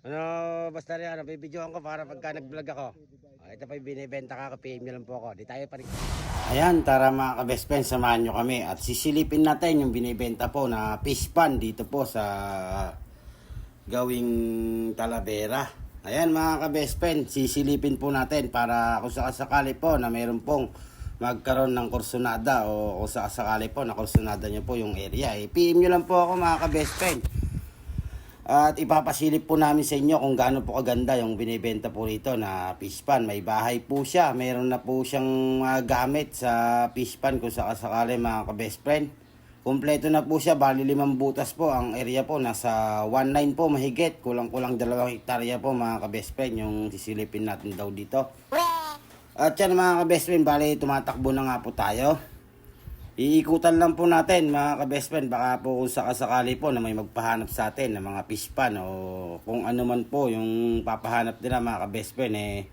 Ano, basta rin, ano, bibidyoan ko para pagka nag-vlog ako. Ah, ito pa yung binibenta ka, PM nyo lang po ako. Di tayo pa. Ayan, tara mga ka-best friend, samahan nyo kami. At sisilipin natin yung binibenta po na fish pan dito po sa gawing Talavera. Ayan mga ka-best friend, sisilipin po natin para kung sakasakali po na mayroon pong magkaroon ng kursunada o kung sakasakali po na kursunada nyo po yung area. Eh, PM nyo lang po ako mga ka-best friend. At ipapasilip po namin sa inyo kung gaano po kaganda yung binibenta po rito na fish pan. May bahay po siya. Meron na po siyang mga gamit sa fish pan kung sakasakali mga ka-best friend. Kompleto na po siya. Bali limang butas po. Ang area po nasa 1.9 po mahigit. Kulang-kulang dalawang hektarya po mga ka-best friend yung sisilipin natin daw dito. At yan mga ka-best friend. Bali tumatakbo na nga po tayo. Iikutan lang po natin mga ka-best friend. Baka po kung sakasakali po na may magpahanap sa atin ng mga fish pan o kung ano man po yung papahanap nila mga ka-best friend eh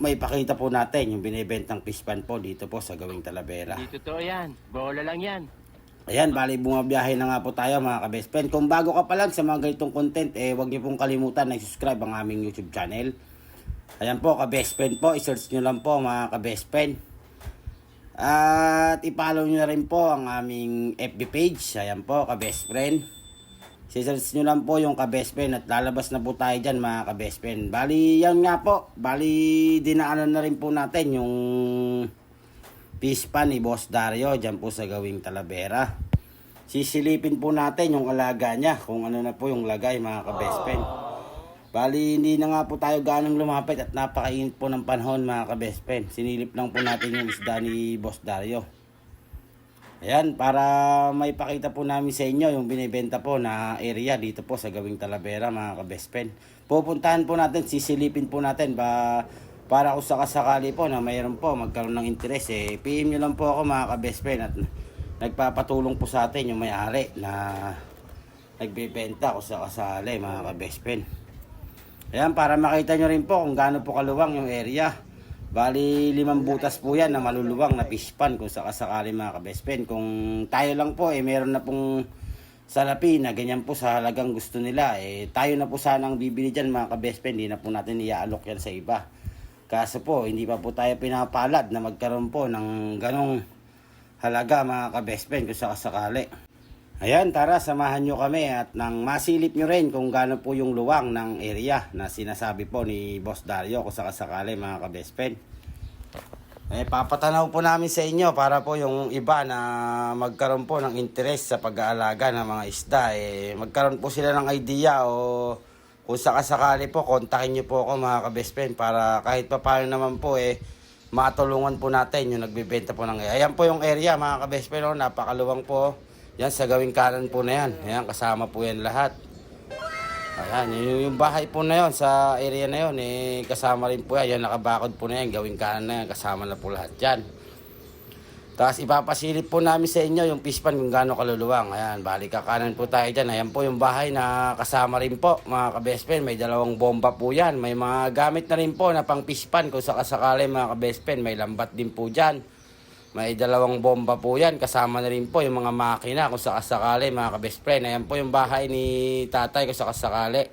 may pakita po natin yung binibentang fish pan po dito po sa gawing Talavera. Di totoo yan. Bola lang yan. Ayan, bali bumabiyahe na nga po tayo mga ka-best friend. Kung bago ka pa lang sa mga ganitong content, eh huwag niyo pong kalimutan na subscribe ang aming YouTube channel. Ayan po, ka-best friend po. I-search nyo lang po mga ka-best friend. At i-follow nyo na rin po ang aming FB page. Ayan po, ka-best friend. Si-search nyo lang po yung ka-best friend at lalabas na po tayo dyan mga ka-best friend. Bali, yan nga po. Bali, dinaanan na rin po natin yung fish pan ni Boss Dario dyan po sa gawing Talavera. Sisilipin po natin yung alaga niya kung ano na po yung lagay mga ka-best friend. Bali, hindi na nga po tayo ganong lumapit at napakainit po ng panahon mga ka-best friend. Sinilip lang po natin yung isda ni Boss Dario. Ayan, para may pakita po namin sa inyo yung binibenta po na area dito po sa gawing Talavera mga ka-best friend. Pupuntahan po natin, sisilipin po natin ba para kung sakasakali po na mayroon po magkaroon ng interes eh. PM nyo lang po ako mga ka-best friend at nagpapatulong po sa atin yung may-ari na nagbebenta kung sakasali mga ka-best friend. Ayan, para makita nyo rin po kung gaano po kaluwang yung area. Bali, limang butas po yan na maluluwang na fish pan kung sakasakali mga ka-best friend. Kung tayo lang po, eh, meron na pong salapi na ganyan po sa halagang gusto nila. Eh, tayo na po sanang bibili dyan mga ka-best friend. Hindi na po natin iaalok yan sa iba. Kaso po, hindi pa po tayo pinapalad na magkaroon po ng ganong halaga mga ka-best friend kung sakasakali. Ayan, tara, samahan nyo kami at nang masilip nyo rin kung gaano po yung luwang ng area na sinasabi po ni Boss Dario kung sakasakali mga ka-best friend. Eh, papatanaw po namin sa inyo para po yung iba na magkaroon po ng interest sa pag-aalaga ng mga isda. Eh, magkaroon po sila ng idea o kung sakasakali po, kontakin nyo po ako mga ka-best friend para kahit pa paano naman po eh, matulungan po natin yung nagbibenta po ng Ayan po yung area mga ka-best friend, oh, napakaluwang po. Yan sa gawing kanan po na yan. Ayan, kasama po yan lahat. Ayan, yung, bahay po na yon sa area na yon eh, kasama rin po yan. Yan, nakabakod po na yan, gawing kanan na yan, kasama na po lahat yan. Tapos ipapasilip po namin sa inyo yung fish kung gaano kaluluwang. Ayan, balik kanan po tayo dyan. Ayan po yung bahay na kasama rin po, mga ka-best friend. May dalawang bomba po yan. May mga gamit na rin po na pang fish pan kung sakasakali mga ka-best friend. May lambat din po dyan. May dalawang bomba po yan. Kasama na rin po yung mga makina kung sakasakali mga ka-best friend. Ayan po yung bahay ni tatay kung sakasakali.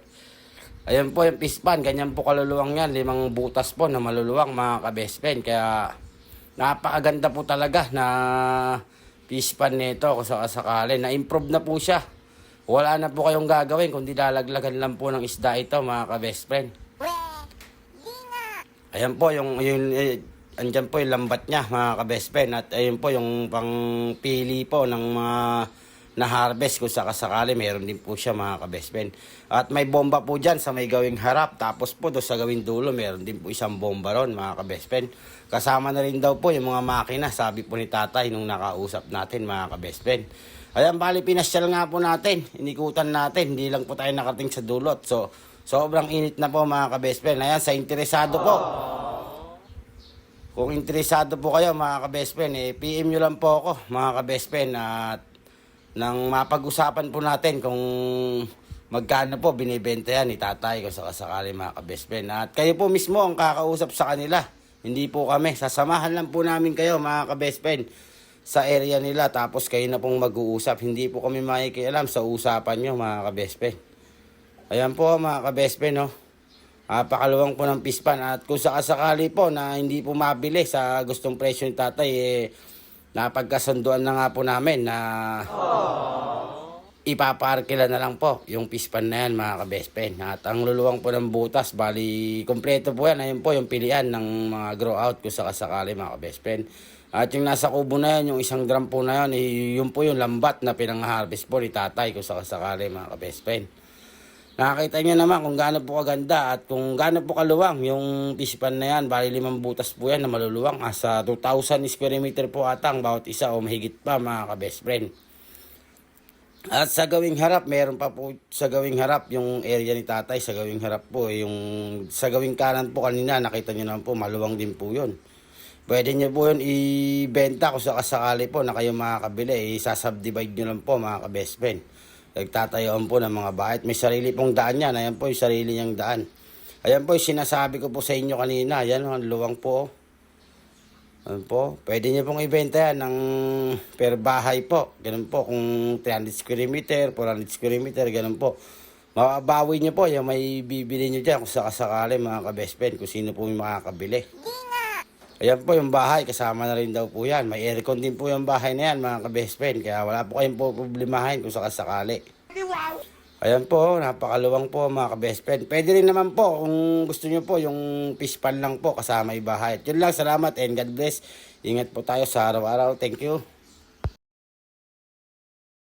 Ayan po yung fish pan. Ganyan po kaluluwang yan. Limang butas po na maluluwang mga ka-best friend. Kaya napakaganda po talaga na fish pan nito kung sakasakali. Na-improve na po siya. Wala na po kayong gagawin kundi lalaglagan lang po ng isda ito mga ka-best friend. Ayan po yung, yung eh, andyan po yung lambat niya mga ka-best friend at ayun po yung pangpili po ng mga na-harvest kung sakasakali meron din po siya mga ka-best friend. At may bomba po dyan sa may gawing harap tapos po doon sa gawing dulo meron din po isang bomba ron mga ka-best friend. Kasama na rin daw po yung mga makina sabi po ni tatay nung nakausap natin mga ka-best friend. Ayan bali pinasyal nga po natin, inikutan natin, hindi lang po tayo nakating sa dulot. So sobrang init na po mga ka-best friend. Ayan sa interesado po. Kung interesado po kayo mga ka-best friend, eh, PM nyo lang po ako mga ka-best friend at nang mapag-usapan po natin kung magkano po binibenta yan ni tatay kung sakasakali mga ka-best friend. At kayo po mismo ang kakausap sa kanila. Hindi po kami. Sasamahan lang po namin kayo mga ka-best friend sa area nila tapos kayo na pong mag-uusap. Hindi po kami makikialam sa usapan nyo mga ka-best friend. Ayan po mga ka-best friend, no? Napakaluwang po ng pispan. At kung sakasakali po na hindi po mabili sa gustong presyo ni tatay, eh, napagkasunduan na nga po namin na ipaparkila na lang po yung pispan na yan mga ka-best friend. At ang luluwang po ng butas, bali, kompleto po yan. Ayun po yung pilian ng mga grow out kung sakasakali mga ka-best friend. At yung nasa kubo na yan, yung isang drum po na yan, eh, yun po yung lambat na pinang-harvest po ni tatay kung sakasakali mga ka-best friend. Nakakita niyo naman kung gaano po kaganda at kung gaano po kaluwang yung pispan na yan. Bali limang butas po yan na maluluwang. Asa 2,000 square meter po atang bawat isa o mahigit pa mga ka-best friend. At sa gawing harap, meron pa po sa gawing harap yung area ni tatay. Sa gawing harap po, eh, yung sa gawing kanan po kanina, nakita niyo naman po, maluwang din po yun. Pwede niyo po yun ibenta kung sakasakali po na kayo makakabili. Isasubdivide niyo lang po mga ka-best friend. Nagtatayuan po ng mga bahay. May sarili pong daan yan. Ayan po yung sarili niyang daan. Ayan po yung sinasabi ko po sa inyo kanina. Ayan, ang luwang po. Ayan po. Pwede niyo pong ibenta yan ng per bahay po. Ganun po. Kung 300 square meter, 400 square meter, ganun po. Mababawi niyo po yung may bibili niyo dyan kung sakasakali mga ka-best friend. Kung sino po yung makakabili. Ayan po yung bahay, kasama na rin daw po yan. May aircon din po yung bahay na yan mga ka-best friend. Kaya wala po kayong po problemahin kung sakasakali. Ayan po, napakaluwang po mga ka-best friend. Pwede rin naman po kung gusto nyo po yung fish lang po kasama yung bahay. Yun lang, salamat and God bless. Ingat po tayo sa araw-araw. Thank you.